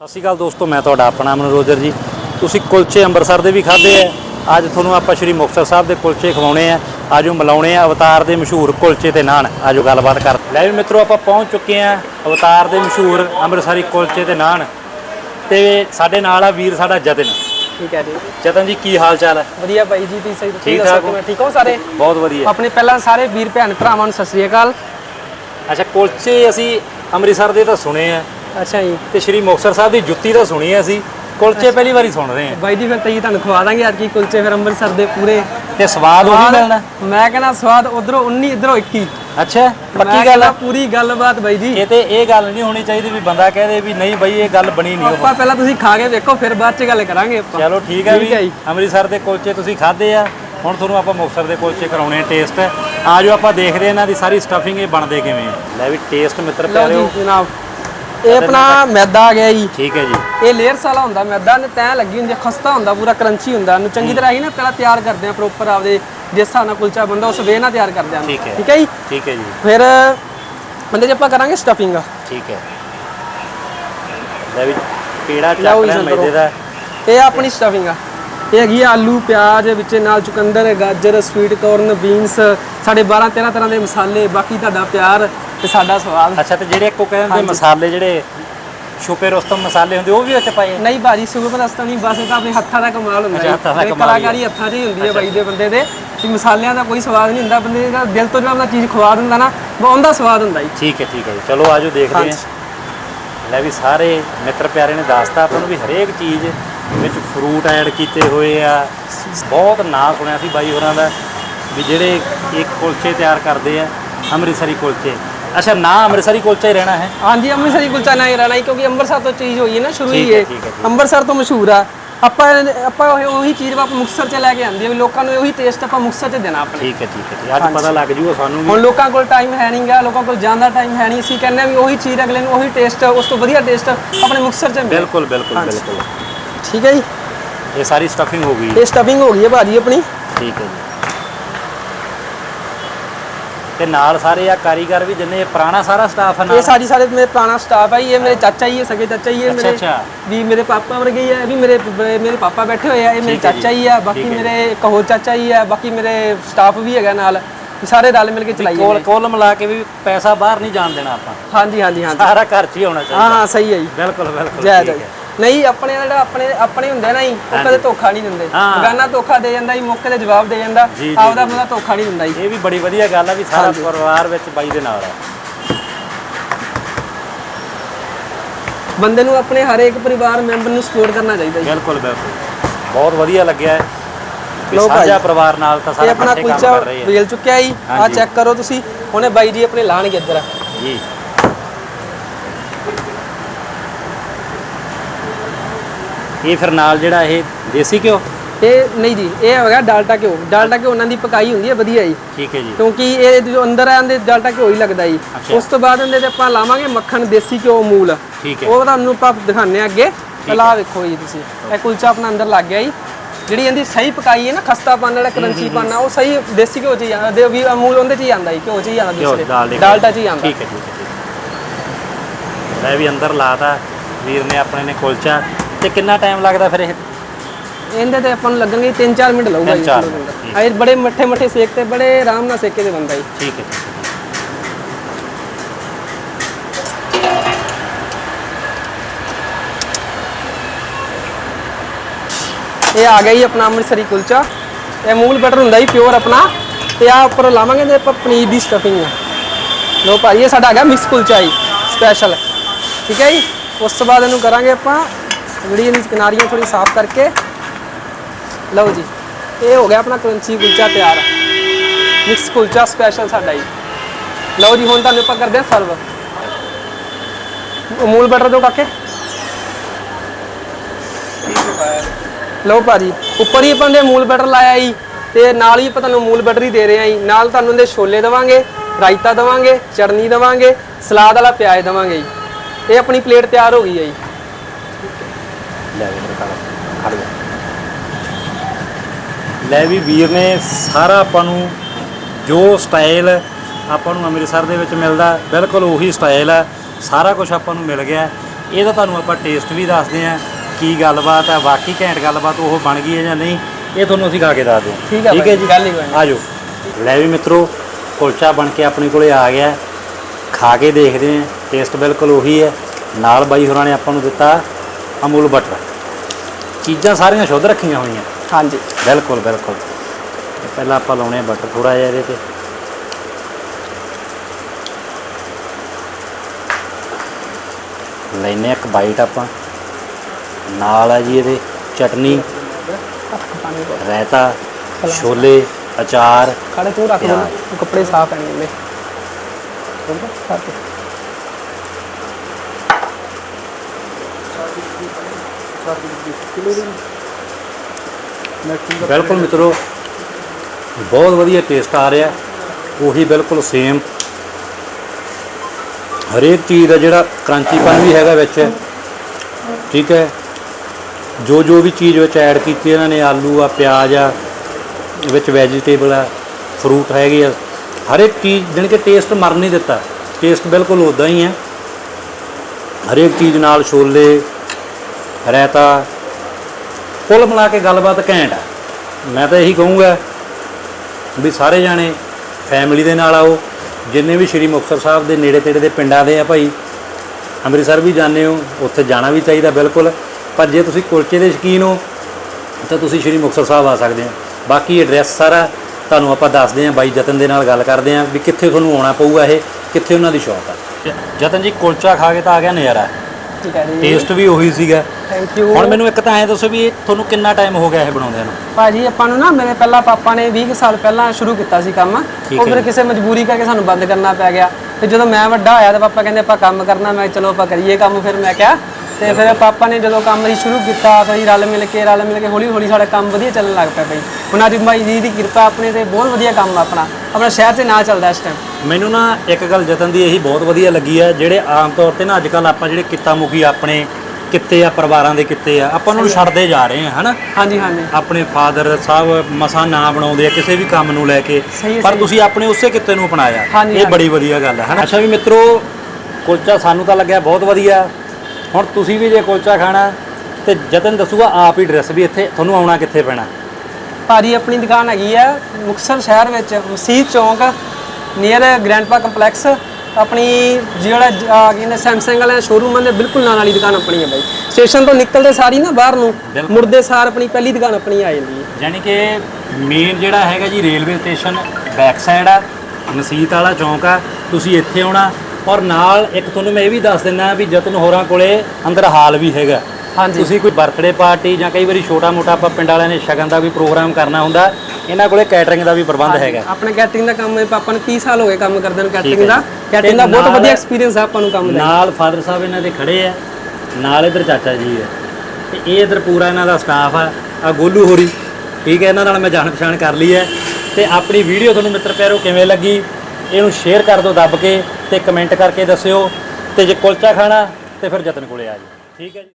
ਸਤਿ ਸ਼੍ਰੀ ਅਕਾਲ ਦੋਸਤੋ ਮੈਂ ਤੁਹਾਡਾ ਆਪਣਾ ਮਨੋਰੋਜਰ ਜੀ। ਤੁਸੀਂ ਕੁਲਚੇ ਅੰਮ੍ਰਿਤਸਰ ਦੇ ਵੀ ਖਾਦੇ ਆ। ਅੱਜ ਤੁਹਾਨੂੰ ਆਪਾਂ ਸ਼੍ਰੀ ਮੁਕਤਸਰ ਸਾਹਿਬ ਦੇ ਕੁਲਚੇ ਖਵਾਉਣੇ ਆ। ਆਜੋ ਮਿਲਾਉਣੇ ਆ ਅਵਤਾਰ ਦੇ ਮਸ਼ਹੂਰ ਕੁਲਚੇ ਤੇ ਨਾਨ ਆਜੋ ਗੱਲਬਾਤ ਕਰ। ਲੈ ਵੀ ਮਿੱਤਰੋ ਆਪਾਂ ਪਹੁੰਚ ਚੁੱਕੇ ਆ ਅਵਤਾਰ ਦੇ ਮਸ਼ਹੂਰ ਅੰਮ੍ਰਿਤਸਰੀ ਕੁਲਚੇ ਤੇ ਨਾਨ ਤੇ ਸਾਡੇ ਨਾਲ ਆ ਵੀਰ ਸਾਡਾ ਜਤਨ। ਠੀਕ ਹੈ ਜੀ। ਜਤਨ ਜੀ ਕੀ ਹਾਲ ਚਾਲ ਹੈ ਵਧੀਆ ਬਾਈ ਜੀ ਤੁਸੀਂ ਸਹੀ ਠੀਕ ਠਾਕ ਹੋ? ਠੀਕ ਹੋ ਸਾਰੇ? ਬਹੁਤ ਵਧੀਆ। ਆਪਣੇ ਪਹਿਲਾਂ ਸਾਰੇ ਵੀਰ ਭੈਣ ਭਰਾਵਾਂ ਨੂੰ ਸਤਿ ਸ੍ਰੀ ਅਕਾਲ। ਅੱਛਾ ਕੁਲਚੇ ਅਸੀਂ ਅੰਮ੍ਰਿਤਸਰ ਦੇ ਤਾਂ ਸੁਣੇ ਆ। ਅੱਛਾ ਜੀ। ਤੇ ਸ਼੍ਰੀ ਮੁਕਤਸਰ ਸਾਹਿਬ ਦੀ ਜੁੱਤੀ ਤਾਂ ਸੁਣੀ ਆ ਅਸੀਂ। ਕੁਲਚੇ ਪਹਿਲੀ ਵਾਰੀ ਸੁਣ ਰਹੇ ਆ। ਬਾਈ ਜੀ ਫਿਰ ਤਈ ਤੁਹਾਨੂੰ ਖਵਾ ਦਾਂਗੇ ਅੱਜ ਕੀ ਕੁਲਚੇ ਫਿਰ ਅੰਮ੍ਰਿਤਸਰ ਦੇ ਪੂਰੇ। ਤੇ ਸਵਾਦ ਉਹੀ ਮਿਲਣਾ। ਮੈਂ ਕਹਿੰਦਾ ਸਵਾਦ ਉਧਰੋਂ 19 ਇਧਰੋਂ 21 ਅੱਛਾ ਪੱਕੀ ਗੱਲ ਆ। ਪੂਰੀ ਗੱਲਬਾਤ ਬਾਈ ਜੀ। ਇਹ ਤੇ ਇਹ ਗੱਲ ਨਹੀਂ ਹੋਣੀ ਚਾਹੀਦੀ ਵੀ ਬੰਦਾ ਕਹਦੇ ਵੀ ਨਹੀਂ ਬਈ ਇਹ ਗੱਲ ਬਣੀ ਨਹੀਂ ਉਹ। ਆਪਾਂ ਪਹਿਲਾਂ ਤੁਸੀਂ ਖਾ ਕੇ ਵੇਖੋ ਫਿਰ ਬਾਅਦ ਚ ਗੱਲ ਕਰਾਂਗੇ ਆਪਾਂ। ਚਲੋ ਠੀਕ ਹੈ ਵੀ। ਅੰਮ੍ਰਿਤਸਰ ਦੇ ਕੁਲਚੇ ਤੁਸੀਂ ਖਾਦੇ ਆ। ਹੁਣ ਤੁਹਾਨੂੰ ਆਪਾਂ ਮੁਕਤਸਰ ਦੇ ਕੁਲਚੇ ਕਰਾਉਣੇ ਆ ਟੇਸਟ। ਆਜੋ ਆਪਾਂ ਦੇਖਦੇ ਆ ਇਹਨਾਂ ਦੀ ਸਾਰੀ ਸਟਫਿੰਗ ਇਹ ਬਣਦੇ ਕਿਵੇਂ ਆ। ਲੈ ਵੀ ਟੇਸਟ ਮਿੱਤਰ ਲਓ ਪਿਆਰਿਓ। ਜੀ ਜਨਾਬ। ਇਹ ਆਪਣਾ ਮੈਦਾ ਆ ਗਿਆ ਜੀ। ਠੀਕ ਹੈ ਜੀ। ਇਹ ਲੇਅਰਸ ਵਾਲਾ ਹੁੰਦਾ ਮੈਦਾ ਨੇ ਤੈਂ ਲੱਗੀ ਹੁੰਦੀ ਖਸਤਾ ਹੁੰਦਾ ਪੂਰਾ ਕਰੰਚੀ ਹੁੰਦਾ ਇਹਨੂੰ ਚੰਗੀ ਤਰ੍ਹਾਂ ਹੀ ਨਾ ਪਹਿਲਾਂ ਤਿਆਰ ਕਰਦੇ ਆ ਪ੍ਰੋਪਰ ਆਪਦੇ ਜਿਸ ਹਿਸਾਬ ਨਾਲ ਕੁਲਚਾ ਬੰਦਾ ਉਸ ਵੇ ਨਾਲ ਤਿਆਰ ਕਰਦੇ ਆ ਠੀਕ ਹੈ। ਠੀਕ ਹੈ ਜੀ? ਠੀਕ ਹੈ ਜੀ। ਫਿਰ ਬੰਦੇ ਜੇ ਆਪਾਂ ਕਰਾਂਗੇ ਸਟਫਿੰਗ ਠੀਕ ਹੈ। ਲੈ ਵੀ ਪੇੜਾ ਚੱਕ ਲਓ ਜੀ ਲਿਆ ਸੰਤਰੋ। ਮੈਦੇ ਦਾ। ਇਹ ਆਪਣੀ ਸਟਫਿੰਗ ਆ। ਇਹ ਹੈਗੀ ਆਲੂ ਪਿਆਜ਼ ਵਿੱਚ ਨਾਲ ਚੁਕੰਦਰ ਗਾਜਰ ਸਵੀਟ ਕਾਰਨ ਬੀਨਸ ਸਾਡੇ 12 13 ਤਰ੍ਹਾਂ ਦੇ ਮਸਾਲੇ ਬਾਕੀ ਤੁਹਾਡਾ ਪਿਆਰ। ਤੇ ਸਾਡਾ ਸਵਾਦ। ਅੱਛਾ ਤੇ ਜਿਹੜੇ ਇੱਕੋ ਕਹਿੰਦੇ ਮਸਾਲੇ ਜਿਹੜੇ ਛੁਪੇ ਰੁਸਤਮ ਮਸਾਲੇ ਹੁੰਦੇ ਉਹ ਵੀ ਵਿੱਚ ਪਾਏ? ਨਹੀਂ ਬਾਜੀ ਸੁਗਮ ਰਸਤਾ ਨਹੀਂ ਬਸ ਇਹ ਤਾਂ ਆਪਣੇ ਹੱਥਾਂ ਦਾ ਕਮਾਲ ਹੁੰਦਾ ਹੈ। ਕਲਾਕਾਰੀ ਹੱਥਾਂ 'ਚ ਹੀ ਹੁੰਦੀ ਹੈ ਬਾਈ ਦੇ ਬੰਦੇ ਦੇ। ਕਿ ਮਸਾਲਿਆਂ ਦਾ ਕੋਈ ਸਵਾਦ ਨਹੀਂ ਹੁੰਦਾ ਬੰਦੇ ਦਾ ਦਿਲ ਤੋਂ ਜਿਹੜਾ ਆਪਣਾ ਚੀਜ਼ ਖਵਾ ਦਿੰਦਾ ਨਾ ਉਹ ਉਹਦਾ ਸਵਾਦ ਹੁੰਦਾ ਜੀ। ਠੀਕ ਹੈ ਠੀਕ ਹੈ ਚਲੋ ਆਜੋ ਦੇਖਦੇ ਹਾਂ। ਲੈ ਵੀ ਸਾਰੇ ਮਿੱਤਰ ਪਿਆਰੇ ਨੇ ਦੱਸਤਾ ਆਪਾਂ ਨੂੰ ਵੀ ਹਰੇਕ ਚੀਜ਼ ਵਿੱਚ ਫਰੂਟ ਐਡ ਕੀਤੇ ਹੋਏ ਆ। ਬਹੁਤ ਨਾਂ ਸੁਣਿਆ ਸੀ ਬਾਈ ਹੋਰਾਂ ਦਾ ਵੀ ਜਿਹੜੇ ਇੱਕ ਕੁਲਚੇ ਤਿਆਰ ਕਰਦੇ ਆ ਅੰਮ੍ਰਿਤਸਰੀ ਕੁਲਚੇ। ਅੱਛਾ ਨਾਂ ਅੰਮ੍ਰਿਤਸਰੀ ਕੁਲਚਾ ਹੀ ਰਹਿਣਾ ਹੈ? ਹਾਂਜੀ ਅੰਮ੍ਰਿਤਸਰੀ ਕੁਲਚਾ ਨਾ ਹੀ ਰਹਿਣਾ ਹੀ ਕਿਉਂਕਿ ਅੰਮ੍ਰਿਤਸਰ ਤੋਂ ਚੀਜ਼ ਹੋਈ ਹੈ ਨਾ ਸ਼ੁਰੂ ਠੀਕ ਹੀ ਹੈ, ਇਹ। ਠੀਕ ਹੈ, ਠੀਕ ਅੰਮ੍ਰਿਤਸਰ ਤੋਂ ਮਸ਼ਹੂਰ ਆ। ਆਪਾਂ ਆਪਾਂ ਉਹ- ਉਹੀ ਚੀਜ਼ ਆਪਾਂ ਮੁਕਤਸਰ 'ਚ ਲੈ ਕੇ ਆਂਦੇ ਆ ਵੀ ਲੋਕਾਂ ਨੂੰ ਉਹੀ ਟੇਸਟ ਆਪਾਂ ਮੁਕਤਸਰ 'ਚ ਦੇਣਾ ਆਪਣੇ। ਠੀਕ ਹੈ ਠੀਕ ਹੈ ਜੀ। ਅੱਜ ਪਤਾ ਲੱਗ ਜੂਗਾ ਸਾਨੂੰ ਵੀ। ਹੁਣ ਲੋਕਾਂ ਕੋਲ ਟਾਈਮ ਹੈ ਨਹੀਂਗਾ ਲੋਕਾਂ ਕੋਲ ਜਾਣ ਦਾ ਟਾਈਮ ਹੈ ਨਹੀਂ ਅਸੀਂ ਕਹਿੰਦੇ ਆ ਵੀ ਉਹੀ ਚੀਜ਼ ਅਗਲੇ ਨੂੰ ਉਹੀ ਟੇਸਟ ਉਸ ਤੋਂ ਵਧੀਆ ਟੇਸਟ ਆਪਣੇ ਮੁਕਤਸਰ 'ਚ ਮਿਲੇ। ਬਿਲਕੁਲ ਬਿਲਕੁਲ ਹਾਂਜੀ। ਬਿਲਕੁਲ। ਠੀਕ ਹੈ ਜੀ। ਇਹ ਸਾਰੀ ਸਟਫਿੰਗ ਹੋ ਗਈ। ਇਹ ਸਟਫਿੰਗ ਹੋ ਗਈ ਹੈ ਭਾਜੀ ਆਪਣੀ। ਠੀਕ ਹੈ ਜੀ। ਤੇ ਨਾਲ ਸਾਰੇ ਆ ਕਾਰੀਗਰ ਵੀ ਜਿੰਨੇ ਪੁਰਾਣਾ ਸਾਰਾ ਸਟਾਫ ਹੈ ਇਹ ਨਾਲ। ਸਾਡੀ ਸਾਰੇ ਮੇਰੇ ਪੁਰਾਣਾ ਸਟਾਫ ਹੈ ਇਹ ਮੇਰੇ ਚਾਚਾ ਜੀ ਹੈ ਸਗੇ ਚਾਚਾ ਹੈ ਅੱਛਾ, ਮੇਰੇ ਅੱਛਾ। ਵੀ ਮੇਰੇ ਪਾਪਾ ਵਰਗੇ ਹੀ ਹੈ ਇਹ ਵੀ ਮੇਰੇ ਮੇਰੇ ਪਾਪਾ ਬੈਠੇ ਹੋਏ ਆ ਇਹ ਮੇਰੇ ਹੈ ਚਾਚਾ ਹੀ ਬਾਕੀ ਹੈ ਜੀ। ਮੇਰੇ ਇੱਕ ਹੋਰ ਚਾਚਾ ਜੀ ਹੈ ਬਾਕੀ ਮੇਰੇ ਸਟਾਫ ਵੀ ਹੈਗਾ ਨਾਲ ਸਾਰੇ ਰਲ ਮਿਲ ਕੇ ਚਲਾਈਏ ਕੋਲ ਕੋਲ ਮਿਲਾ ਕੇ ਵੀ ਪੈਸਾ ਬਾਹਰ ਨਹੀਂ ਜਾਣ ਦੇਣਾ ਆਪਾਂ। ਹਾਂਜੀ ਹਾਂਜੀ ਹਾਂਜੀ। ਸਾਰਾ ਘਰ 'ਚ ਹੀ ਹੋਣਾ ਚਾਹੀਦਾ। ਹਾਂ ਹਾਂ ਸਹੀ ਹੈ ਜੀ। ਬਿਲਕੁਲ ਬਿਲਕੁਲ ਜੈ ਜੈ ਹੈ। ਨਹੀਂ ਆਪਣੇ ਜਿਹੜਾ ਆਪਣੇ ਆਪਣੇ ਹੁੰਦੇ ਨਾ ਜੀ ਉਹ। ਕਦੇ ਧੋਖਾ ਨਹੀਂ ਦਿੰਦੇ। ਹਾਂ। ਬਗਾਨਾ ਧੋਖਾ ਦੇ ਜਾਂਦਾ ਜੀ ਮੌਕੇ ਤੇ ਜਵਾਬ ਦੇ ਜਾਂਦਾ। ਜੀ, ਜੀ, ਆਪਦਾ ਬੰਦਾ ਧੋਖਾ ਨਹੀਂ ਦਿੰਦਾ ਜੀ। ਇਹ ਵੀ ਬੜੀ ਵਧੀਆ ਗੱਲ ਆ ਵੀ ਸਾਰਾ ਹਾਂਜੀ। ਪਰਿਵਾਰ ਵਿੱਚ ਬਾਈ ਦੇ ਨਾਲ ਆ। ਬੰਦੇ ਨੂੰ ਆਪਣੇ ਹਰ ਇੱਕ ਪਰਿਵਾਰ ਮੈਂਬਰ ਨੂੰ ਸਪੋਰਟ ਕਰਨਾ ਚਾਹੀਦਾ ਜੀ। ਬਿਲਕੁਲ ਬਿਲਕੁਲ। ਬਹੁਤ ਵਧੀਆ ਲੱਗਿਆ ਹੈ ਕਿ ਲਓ ਭਾਈ। ਸਾਂਝਾ ਪਰਿਵਾਰ ਨਾਲ ਤਾਂ ਇਹ ਸਾਰਾ ਆਪਣਾ ਇਕੱਠੇ ਕੰਮ ਕੁਲਚਾ ਕਰ ਰਹੇ ਆ। ਵੇਲ ਚੁੱਕਿਆ ਜੀ। ਆ ਹਾਂਜੀ। ਚੈੱਕ ਕਰੋ ਤੁਸੀਂ। ਹੁਣੇ ਬਾਈ ਜੀ ਆਪਣੇ ਲਾਣਗੇ ਇੱਧਰ। ਜੀ। ਇਹ ਫਿਰ ਨਾਲ ਜਿਹੜਾ ਇਹ ਦੇਸੀ ਘਿਓ? ਇਹ ਨਹੀਂ ਜੀ ਇਹ ਹੈਗਾ ਡਾਲਟਾ ਘਿਓ। ਡਾਲਟਾ ਘਿਓ ਉਹਨਾਂ ਦੀ ਪਕਾਈ ਹੁੰਦੀ ਹੈ ਵਧੀਆ ਜੀ। ਠੀਕ ਹੈ ਜੀ। ਕਿਉਂਕਿ ਇਹ ਜੋ ਅੰਦਰ ਆਂਦੇ ਡਾਲਟਾ ਘਿਓ ਹੀ ਲੱਗਦਾ ਜੀ। ਉਸ ਤੋਂ ਬਾਅਦ ਇਹਦੇ ਤੇ ਆਪਾਂ ਲਾਵਾਂਗੇ ਮੱਖਣ ਦੇਸੀ ਘਿਓ ਮੂਲ। ਠੀਕ ਹੈ। ਉਹ ਤੁਹਾਨੂੰ ਆਪਾਂ ਦਿਖਾਉਂਦੇ ਆ ਅੱਗੇ। ਪਹਿਲਾਂ ਵੇਖੋ ਜੀ ਤੁਸੀਂ। ਇਹ ਕੁਲਚਾ ਆਪਣਾ ਅੰਦਰ ਲੱਗ ਗਿਆ ਜੀ। ਜਿਹੜੀ ਇਹਦੀ ਸਹੀ ਪਕਾਈ ਹੈ ਨਾ ਖਸਤਾਪਨ ਜਿਹੜਾ ਕਰੰਚੀ ਪਾਣਾ ਉਹ ਸਹੀ ਦੇਸੀ ਘਿਓ ਚ ਹੀ ਆਉਂਦਾ ਦੇ ਵੀ ਅਮੂਲ ਉਹਦੇ ਚ ਹੀ ਆਉਂਦਾ ਜੀ ਘਿਓ ਚ ਹੀ ਆਉਂਦਾ ਦੂਸਰੇ। ਡਾਲਟਾ ਚ ਹੀ ਆਉਂਦਾ। ਠੀਕ ਹੈ ਠੀਕ ਹੈ। ਲੈ ਵੀ ਅੰਦਰ ਲਾਤਾ। ਵੀਰ ਨੇ ਆਪਣੇ ਨੇ ਕੁਲਚਾ। ਤੇ ਕਿੰਨਾ ਟਾਈਮ ਲੱਗਦਾ ਫਿਰ ਇਹ? ਇਹਦੇ ਤੇ ਆਪਾਂ ਨੂੰ ਲੱਗਣਗੇ 3-4 ਮਿੰਟ ਤਿੰਨ ਜੀ ਚਾਰ ਮਿੰਟ। ਠੀਕ। ਬੜੇ ਮੱਠੇ ਮੱਠੇ ਸੇਕ ਤੇ ਬੜੇ ਆਰਾਮ ਨਾਲ ਸੇਕੇ ਦੇ ਬੰਦਾ ਜੀ। ਠੀਕ ਹੈ ਇਹ ਆ ਗਿਆ ਜੀ ਆਪਣਾ ਅੰਮ੍ਰਿਤਸਰੀ ਕੁਲਚਾ। ਇਹ ਮੂਲ ਬਟਰ ਹੁੰਦਾ ਜੀ ਪਿਓਰ ਆਪਣਾ। ਤੇ ਆ ਉੱਪਰ ਲਾਵਾਂਗੇ ਤੇ ਆਪਾਂ ਪਨੀਰ ਦੀ ਸਟਫਿੰਗ ਆ। ਲੋ ਭਾਈ ਇਹ ਸਾਡਾ ਹੈਗਾ ਮਿਕਸ ਕੁਲਚਾ ਜੀ ਸਪੈਸ਼ਲ ਠੀਕ ਹੈ ਜੀ? ਉਸ ਤੋਂ ਬਾਅਦ ਇਹਨੂੰ ਕਰਾਂਗੇ ਆਪਾਂ ਜਿਹੜੀ ਇਹਦੀ ਕਿਨਾਰੀਆਂ ਥੋੜੀ ਸਾਫ਼ ਕਰਕੇ। ਲਓ ਜੀ, ਇਹ ਹੋ ਗਿਆ ਆਪਣਾ ਕਰੰਚੀ ਕੁਲਚਾ ਤਿਆਰ। ਮਿਕਸ ਕੁਲਚਾ ਸਪੈਸ਼ਲ ਸਾਡਾ ਜੀ। ਲਓ ਜੀ, ਹੁਣ ਤੁਹਾਨੂੰ ਆਪਾਂ ਕਰਦੇ ਹਾਂ ਸਰਵ ਅਮੂਲ ਬਟਰ ਦੋ ਕਾਕੇ? ਲਓ ਭਾਜੀ, ਉੱਪਰ ਹੀ ਆਪਾਂ ਨੇ ਅਮੂਲ ਬਟਰ ਲਾਇਆ ਜੀ, ਤੇ ਨਾਲ ਹੀ ਆਪਾਂ ਤੁਹਾਨੂੰ ਅਮੂਲ ਬਟਰ ਹੀ ਦੇ ਰਹੇ ਹਾਂ ਜੀ। ਨਾਲ ਤੁਹਾਨੂੰ ਇਹਦੇ ਛੋਲੇ ਦਵਾਂਗੇ, ਰਾਇਤਾ ਦਵਾਂਗੇ, ਚਟਨੀ ਦਵਾਂਗੇ, ਸਲਾਦ ਵਾਲਾ ਪਿਆਜ਼ ਦਵਾਂਗੇ ਜੀ। ਇਹ ਆਪਣੀ ਪਲੇਟ ਤਿਆਰ ਹੋ ਗਈ ਹੈ ਜੀ। ਖੜ ਜਾ ਲੈ ਵੀ ਵੀਰ ਨੇ ਸਾਰਾ ਆਪਾਂ ਨੂੰ ਜੋ ਸਟਾਈਲ ਆਪਾਂ ਨੂੰ ਅੰਮ੍ਰਿਤਸਰ ਦੇ ਵਿੱਚ ਮਿਲਦਾ ਬਿਲਕੁਲ ਉਹੀ ਸਟਾਈਲ ਆ। ਸਾਰਾ ਕੁਝ ਆਪਾਂ ਨੂੰ ਮਿਲ ਗਿਆ। ਇਹਦਾ ਤੁਹਾਨੂੰ ਆਪਾਂ ਟੇਸਟ ਵੀ ਦੱਸਦੇ ਆ ਕੀ ਗੱਲਬਾਤ ਆ ਬਾਕੀ ਘੈਂਟ ਗੱਲਬਾਤ ਉਹ ਬਣ ਗਈ ਹੈ ਜਾਂ ਨਹੀਂ ਇਹ ਤੁਹਾਨੂੰ ਅਸੀਂ ਖਾ ਕੇ ਦੱਸਦੇ ਹਾਂ ਠੀਕ ਹੈ ਜੀ? ਗੱਲ ਹੀ। ਆਜੋ ਲੈ ਵੀ ਮਿੱਤਰੋ ਕੁਲਚਾ ਬਣ ਕੇ ਆਪਣੇ ਕੋਲੇ ਆ ਗਿਆ। ਹੈ। ਖਾ ਕੇ ਦੇਖਦੇ ਆ ਟੇਸਟ ਬਿਲਕੁਲ ਉਹੀ ਹੈ। ਨਾਲ ਬਾਈ ਹੋਰਾਂ ਨੇ ਆਪਾਂ ਨੂੰ ਦਿੱਤਾ ਅਮੂਲ ਬਟਰ ਚੀਜ਼ਾਂ ਸਾਰੀਆਂ ਸ਼ੁੱਧ ਰੱਖੀਆਂ ਹੋਈਆਂ। ਹਾਂਜੀ। ਬਿਲਕੁਲ ਬਿਲਕੁਲ। ਤੇ ਪਹਿਲਾਂ ਆਪਾਂ ਲਾਉਣੇ ਆ ਬਟਰ ਥੋੜਾ ਜਿਹਾ ਇਹਦੇ ਤੇ। ਲੈਨੇ ਇੱਕ ਬਾਈਟ ਆਪਾਂ। ਨਾਲ ਆ ਜੀ ਇਹਦੇ ਚਟਨੀ ਰਾਇਤਾ ਛੋਲੇ ਅਚਾਰ ਖੜੇ ਤੂੰ ਰੱਖ ਦੇ। ਕੱਪੜੇ ਸਾਫ਼ ਹੈ ਨੇ ਬਿਲਕੁਲ ਮਿੱਤਰੋ, ਬਹੁਤ ਵਧੀਆ ਟੇਸਟ ਆ ਰਿਹਾ। ਉਹੀ ਬਿਲਕੁਲ ਸੇਮ ਹਰੇਕ ਚੀਜ਼ ਦਾ ਜਿਹੜਾ ਕਰੰਚੀਪਨ ਵੀ ਹੈਗਾ ਵਿੱਚ, ਠੀਕ ਹੈ। ਜੋ ਜੋ ਵੀ ਚੀਜ਼ ਵਿੱਚ ਐਡ ਕੀਤੀ ਇਹਨਾਂ ਨੇ, ਆਲੂ ਆ, ਪਿਆਜ਼ ਆ, ਵਿੱਚ ਵੈਜੀਟੇਬਲ ਆ ਫਰੂਟ ਹੈਗੇ ਆ ਹਰ ਇੱਕ ਚੀਜ਼, ਜਾਣੀ ਕਿ ਟੇਸਟ ਮਰ ਨਹੀਂ ਦਿੱਤਾ। ਟੇਸਟ ਬਿਲਕੁਲ ਉਦਾਂ ਹੀ ਹੈ। ਹਰੇਕ ਚੀਜ਼ ਨਾਲ ਛੋਲੇ ਰਾਇਤਾ ਕੁੱਲ ਮਿਲਾ ਕੇ ਗੱਲਬਾਤ ਘੈਂਟ ਆ। ਮੈਂ ਤਾਂ ਇਹੀ ਕਹੂੰਗਾ ਵੀ ਸਾਰੇ ਜਾਣੇ ਫੈਮਿਲੀ ਦੇ ਨਾਲ ਆਓ, ਜਿੰਨੇ ਵੀ ਸ਼੍ਰੀ ਮੁਕਤਸਰ ਸਾਹਿਬ ਦੇ ਨੇੜੇ ਤੇੜੇ ਦੇ ਪਿੰਡਾਂ ਦੇ ਆ ਭਾਈ, ਅੰਮ੍ਰਿਤਸਰ ਵੀ ਜਾਂਦੇ ਹੋ, ਉੱਥੇ ਜਾਣਾ ਵੀ ਚਾਹੀਦਾ ਬਿਲਕੁਲ, ਪਰ ਜੇ ਤੁਸੀਂ ਕੁਲਚੇ ਦੇ ਸ਼ੌਕੀਨ ਹੋ, ਤਾਂ ਤੁਸੀਂ ਸ਼੍ਰੀ ਮੁਕਤਸਰ ਸਾਹਿਬ ਆ ਸਕਦੇ ਹੋ। ਬਾਕੀ ਐਡਰੈਸ ਸਾਰਾ ਤੁਹਾਨੂੰ ਆਪਾਂ ਦੱਸਦੇ ਹਾਂ, ਬਾਈ ਜਤਨ ਦੇ ਨਾਲ ਗੱਲ ਕਰਦੇ ਹਾਂ ਵੀ ਕਿੱਥੇ ਤੁਹਾਨੂੰ ਆਉਣਾ ਪਊਗਾ ਇਹ, ਕਿੱਥੇ ਉਹਨਾਂ ਦੀ ਸ਼ਾਪ ਆ। ਜਤਨ ਜੀ, ਕੁਲਚਾ ਖਾ ਕੇ ਤਾਂ ਆ ਗਿਆ ਨਜ਼ਾਰਾ। ਠੀਕ ਹੈ ਜੀ। ਟੇਸਟ ਵੀ ਉਹੀ ਸੀਗਾ। ਥੈਂਕ ਯੂ ਹੁਣ ਮੈਨੂੰ ਇੱਕ ਤਾਂ ਐਂ ਦੱਸੋ ਵੀ ਇਹ ਤੁਹਾਨੂੰ ਕਿੰਨਾ ਟਾਈਮ ਹੋ ਗਿਆ ਇਹ ਬਣਾਉਂਦਿਆਂ ਨੂੰ? ਭਾਜੀ ਆਪਾਂ ਨੂੰ ਨਾ ਮੇਰੇ ਪਹਿਲਾਂ ਪਾਪਾ ਨੇ 20 ਕੁ ਸਾਲ ਪਹਿਲਾਂ ਸ਼ੁਰੂ ਕੀਤਾ ਸੀ ਕੰਮ। ਠੀਕ ਉਹ ਹੈ ਫਿਰ। ਕਿਸੇ ਮਜਬੂਰੀ ਕਰਕੇ ਸਾਨੂੰ ਬੰਦ ਕਰਨਾ ਪੈ ਗਿਆ। ਤੇ ਜਦੋਂ ਮੈਂ ਵੱਡਾ ਹੋਇਆ ਤੇ ਪਾਪਾ ਕਹਿੰਦੇ ਆਪਾਂ ਕੰਮ ਕਰਨਾ। ਮੈਂ ਕਿਹਾ ਚਲੋ ਆਪਾਂ ਕਰੀਏ ਕੰਮ ਫਿਰ। ਮੈਂ ਕਿਹਾ ਤੇ ਫਿਰ ਪਾਪਾ ਨੇ ਜਦੋਂ ਕੰਮ ਹੀ ਸ਼ੁਰੂ ਕੀਤਾ ਫਿਰ ਰਲ ਮਿਲ ਕੇ ਰਲ ਮਿਲ ਕੇ ਹੌਲੀ ਹੌਲੀ ਸਾਡਾ ਕੰਮ ਵਧੀਆ ਚੱਲਣ ਲੱਗ ਪਿਆ ਬਈ। ਹੁਣ ਅੱਜ ਮਾਈ ਜੀ ਦੀ ਕਿਰਪਾ ਆਪਣੇ ਤੇ ਬਹੁਤ ਵਧੀਆ ਕੰਮ ਆ ਆਪਣਾ। ਆਪਣਾ ਸ਼ਹਿਰ 'ਚ ਨਾ ਚੱਲਦਾ ਇਸ ਟਾਈਮ ਮੈਨੂੰ ਨਾ ਇੱਕ ਗੱਲ ਜਤਨ ਦੀ ਇਹੀ ਬਹੁਤ ਵਧੀਆ ਲੱਗੀ ਹੈ ਜਿਹੜੇ ਆਮ ਤੌਰ ਤੇ ਨਾ ਅੱਜ ਕੱਲ ਆਪਾਂ ਜਿਹੜੇ ਕਿੱਤਾ ਮੁਖੀ ਆਪਣੇ ਕਿੱਤੇ ਆ ਪਰਿਵਾਰਾਂ ਦੇ ਕਿੱਤੇ ਆ ਆਪਾਂ ਉਹਨਾਂ ਨੂੰ ਛੱਡਦੇ ਜਾ ਰਹੇ ਆ ਹਨਾ? ਹਾਂਜੀ ਹਾਂਜੀ। ਆਪਣੇ ਫਾਦਰ ਸਾਹਿਬ ਮਸਾਂ ਨਾਂ ਬਣਾਉਂਦੇ ਆ ਕਿਸੇ ਵੀ ਕੰਮ ਨੂੰ ਲੈ ਕੇ। ਸਹੀ ਹੈ, ਪਰ ਸਹੀ। ਤੁਸੀਂ ਆਪਣੇ ਉਸੇ ਕਿੱਤੇ ਨੂੰ ਅਪਣਾਇਆ। ਹਾਂਜੀ, ਇਹ ਹਾਂਜੀ। ਬੜੀ ਵਧੀਆ ਗੱਲ ਹੈ ਹਨਾ? ਅੱਛਾ ਵੀ ਮਿੱਤਰੋ ਕੁਲਚਾ ਸਾਨੂੰ ਤਾਂ ਲੱਗਿਆ ਬਹੁਤ ਵਧੀਆ। ਹੁਣ ਤੁਸੀਂ ਵੀ ਜੇ ਕੁਲਚਾ ਖਾਣਾ ਤੇ ਜਤਨ ਦੱਸੂਗਾ ਆਪ ਹੀ ਡਰੈਸ ਵੀ ਇੱਥੇ ਤੁਹਾਨੂੰ ਆਉਣਾ ਕਿੱਥੇ ਪੈਣਾ? ਭਾਜੀ ਆਪਣੀ ਦੁਕਾਨ ਹੈਗੀ ਆ ਮੁਕਤਸਰ ਸ਼ਹਿਰ ਵਿੱਚ ਮਸੀਤ ਚੌਂਕ ਨੀਅਰ ਗ੍ਰੈਂਡਪਾ ਕੰਪਲੈਕਸ ਆਪਣੀ ਜਿਹੜਾ ਕਹਿੰਦੇ ਸੈਮਸੰਗ ਵਾਲੇ ਸ਼ੋਰੂਮ ਦੇ ਬਿਲਕੁਲ ਨਾਲ ਵਾਲੀ ਦੁਕਾਨ ਆਪਣੀ ਹੈ ਬਾਈ। ਸਟੇਸ਼ਨ ਤੋਂ ਨਿਕਲਦੇ ਸਾਰੀ ਨਾ ਬਾਹਰ ਨੂੰ। ਮੁੜਦੇ ਸਾਰ ਆਪਣੀ ਪਹਿਲੀ ਦੁਕਾਨ ਆਪਣੀ ਆ ਜਾਂਦੀ ਹੈ ਯਾਨੀ ਕਿ ਮੇਨ ਜਿਹੜਾ ਹੈਗਾ ਜੀ ਰੇਲਵੇ ਸਟੇਸ਼ਨ ਬੈਕ ਸਾਈਡ ਆ ਮਸੀਤ ਵਾਲਾ ਚੌਂਕ ਆ ਤੁਸੀਂ ਇੱਥੇ ਆਉਣਾ ਔਰ ਨਾਲ ਇੱਕ ਤੁਹਾਨੂੰ ਮੈਂ ਇਹ ਵੀ ਦੱਸ ਦਿੰਦਾ ਵੀ ਜਤਨ ਹੋਰਾਂ ਕੋਲੇ ਅੰਦਰ ਹਾਲ ਵੀ ਹੈਗਾ। ਹਾਂਜੀ। ਤੁਸੀਂ ਕੋਈ ਬਰਥਡੇ ਪਾਰਟੀ ਜਾਂ ਕਈ ਵਾਰੀ ਛੋਟਾ ਮੋਟਾ ਆਪਾਂ ਪਿੰਡ ਵਾਲਿਆਂ ਨੇ ਸ਼ਗਨ ਦਾ ਵੀ ਪ੍ਰੋਗਰਾਮ ਕਰਨਾ ਹੁੰਦਾ ਇਹਨਾਂ ਕੋਲੇ ਕੈਟਰਿੰਗ ਦਾ ਵੀ ਪ੍ਰਬੰਧ ਹੈਗਾ। ਆਪਣੇ ਕੈਟਰਿੰਗ ਦਾ ਕੰਮ ਹੈ ਪਾਪਾ ਨੂੰ 30 ਸਾਲ ਹੋ ਗਏ ਕੰਮ ਕਰਦੇ ਨੂੰ ਕੈਟਰਿੰਗ ਦਾ। ਕੈਟਰਿੰਗ ਦਾ ਬਹੁਤ ਨਾਲ- ਵਧੀਆ ਐਕਸਪੀਰੀਅੰਸ ਆ ਆਪਾਂ ਨੂੰ ਕੰਮ ਦਾ। ਨਾਲ ਫਾਦਰ ਸਾਹਿਬ ਇਹਨਾਂ ਦੇ ਖੜੇ ਆ ਨਾਲ ਇਧਰ ਚਾਚਾ ਜੀ ਹੈ ਤੇ ਇਹ ਇਧਰ ਪੂਰਾ ਇਹਨਾਂ ਦਾ ਸਟਾਫ ਆ ਆ ਗੋਲੂ ਹੋਰੀ। ਠੀਕ ਹੈ ਇਹਨਾਂ ਨਾਲ ਮੈਂ ਜਾਣ ਪਛਾਣ ਕਰ ਲਈ ਹੈ। ਤੇ ਆਪਣੀ ਵੀਡੀਓ ਤੁਹਾਨੂੰ ਮਿੱਤਰ ਪਿਆਰੋ ਕਿਵੇਂ ਲੱਗੀ ਇਹਨੂੰ ਸ਼ੇਅਰ ਕਰ ਦਿਓ ਦੱਬ ਕੇ ਤੇ ਕਮੈਂਟ ਕਰਕੇ ਦੱਸਿਓ। ਤੇ ਜੇ ਕੁਲਚਾ ਖਾਣਾ ਤੇ ਫਿਰ ਜਤਨ ਕੋਲੇ ਆ ਜਾਓ ਠੀਕ ਹੈ ਜੀ।